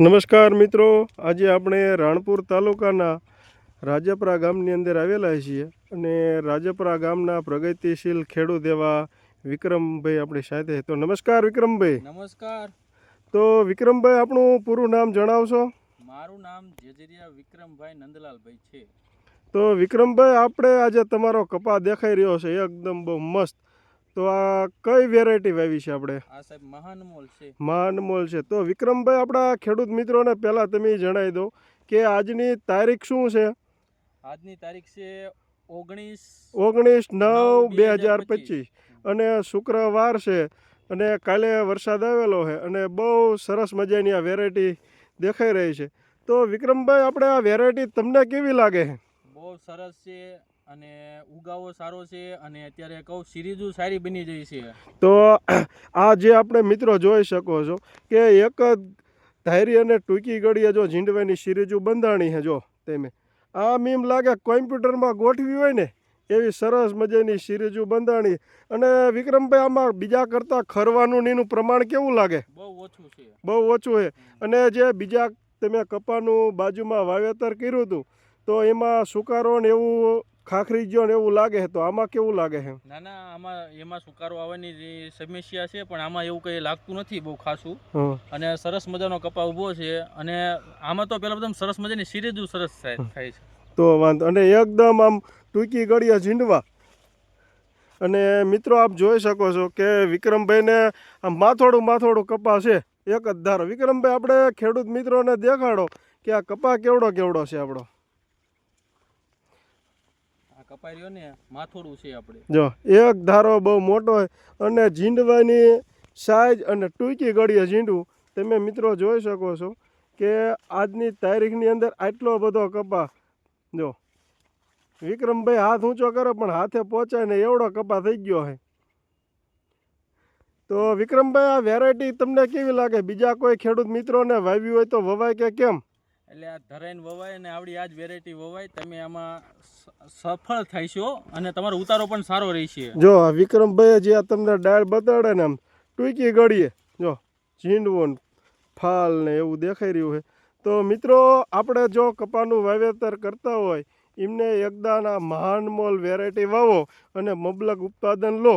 નમસ્કાર મિત્રો. આજે આપણે રાણપુર તાલુકાના રાજપરા ગામની અંદર આવેલા છીએ અને રાજપરા ગામના પ્રગતિશીલ ખેડૂત એવા વિક્રમભાઈ આપણી સાથે તો નમસ્કાર વિક્રમભાઈ. નમસ્કાર. તો વિક્રમભાઈ આપણું પૂરું નામ જણાવશો? મારું નામ જેજરિયા વિક્રમભાઈ નંદલાલભાઈ છે. તો વિક્રમભાઈ આપણે આજે તમારો કપા દેખાઈ રહ્યો છે. એકદમ બહુ મસ્ત તો આ કઈ વેરાયટી વાવી છે આપણે? આ સાહેબ મહાનમોલ છે. માનમોલ છે. તો વિક્રમભાઈ આપણા ખેડૂત મિત્રોને પહેલાં તમે જણાવી દો કે આજની તારીખ શું છે? આજની તારીખ છે ઓગણીસ ઓગણીસ નવ બે હજાર હજાર પચીસ. અને શુક્રવાર છે અને કાલે વરસાદ આવેલો છે અને બહુ સરસ મજાની આ વેરાયટી દેખાઈ રહી છે. તો વિક્રમભાઈ આપણે આ વેરાયટી તમને કેવી લાગે? છે બહુ સરસ છે. અને ઉગાવો સારો છે અને અત્યારે કહું સિરીઝુ સારી બની જઈ છે. તો આ જે આપણે મિત્રો જોઈ શકો છો કે એક જ ધારી અને ટૂંકી ગળીએ જો ઝીંડવાની સિરીજુ બંધાણી છે જો તમે. આમ એમ લાગે કોમ્પ્યુટરમાં ગોઠવી હોય ને એવી સરસ મજાની સિરીજુ બંધાણી. અને વિક્રમભાઈ આમાં બીજા કરતાં ખરવાનું એનું પ્રમાણ કેવું લાગે? બહુ ઓછું છે. બહુ ઓછું છે. અને જે બીજા તમે કપાનું બાજુમાં વાવેતર કર્યું હતું તો એમાં સુકારો ને એવું ખાખરી ગયો ને એવું લાગે છે તો આમાં કેવું લાગે છે? ના ના આમાં એમાં સુકારો આવવાની જે સમસ્યા છે પણ આમાં એવું કંઈ લાગતું નથી બહુ ખાસું. અને સરસ મજાનો કપા ઊભો છે અને આમાં તો પેલા બધા સરસ મજાની સિરીઝુ સરસ થાય થાય છે. તો વાંધો અને એકદમ આમ ટૂંકી ગળીએ ઝીંડવા. અને મિત્રો આપ જોઈ શકો છો કે વિક્રમભાઈને આમ માથોડું માથોડું કપા છે એક જ ધારો. વિક્રમભાઈ આપણે ખેડૂત મિત્રોને દેખાડો કે આ કપા કેવડો કેવડો છે આપણો. જો, એક ધારો બહુ મોટો અને ઝીંડવાની સાઈઝ અને ટૂંકી ગળીએ ઝીંડું, તમે મિત્રો જોઈ શકો છો કે આજની તારીખની અંદર આટલો બધો કપા, જો, વિક્રમભાઈ હાથ ઊંચો કરે પણ હાથે પહોંચાય ને એવડો કપા થઈ ગયો છે તો વિક્રમભાઈ, આ વેરાયટી તમને કેવી લાગે? બીજા કોઈ ખેડૂત મિત્રોને વાવ્યું હોય તો વવાય કે કેમ? એટલે આ ધરાઈને વવાય અને આવડી આ જ વેરાયટી વવાય, તમે આમાં સફળ થઈશો અને તમારો ઉતારો પણ સારો રહેશે. જો, આ વિક્રમભાઈએ જે આ તમને ડાળ બતાડે ને આમ, ટૂંકી ગળીએ, જો, ઝીંડવું ફાલ ને એવું દેખાઈ રહ્યું છે. તો મિત્રો, આપણે જો કપાનું વાવેતર કરતા હોય, એમને એકદાના મહાનમોલ વેરાયટી વાવો અને મબલક ઉત્પાદન લો.